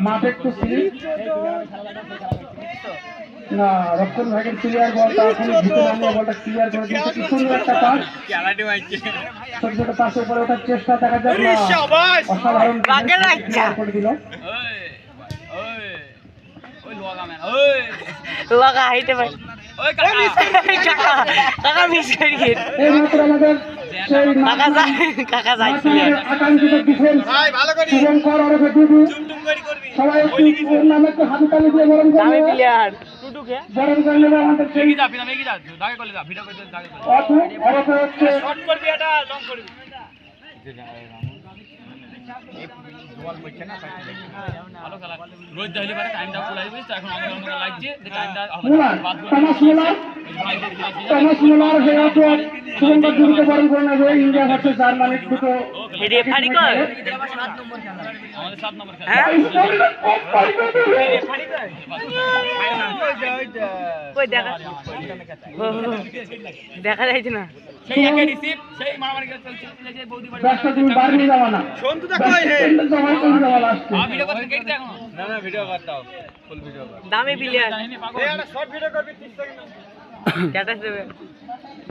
মাঠে একটু স্লিপ না রক্ষণ ভাগের ক্লিয়ার বলটা এখন ভিতরে বলটা ক্লিয়ার করে কি সুন্দর একটা পাস ছোট ছোট পাসের উপরে ওঠার চেষ্টা দেখা যাক না অসাধারণ clear করে দিল লগা হাইটে ভাই কাকা কাকা মিস করি এই মাত্র আমাদের কাকা যায় কাকা যায়। আকাঙ্ক্ষিত ডিফেন্স শুভঙ্কর ওরফে ডুডু সবাই একটু ওর নামে একটু হাতে তালি দিয়ে বরণ করবে প্লেয়ার টুটু বরণ করে। নেবে আমাদের সেই অথু ওরফে হচ্ছে মুলার টমাস মুলার টমাস মুলার হয়ে আছে বরণ করে নেবে ইন্ডিয়া ভার্সেস জার্মানির দুটো রেফারি কর হ্যাঁ কই দেখা? না। ব্যবসা তুমি বাড়ি নিয়ে যাবা। না। জমা করে যাবা লাস্টে দামি প্লেয়ার স্ট্যাটাস দেবে।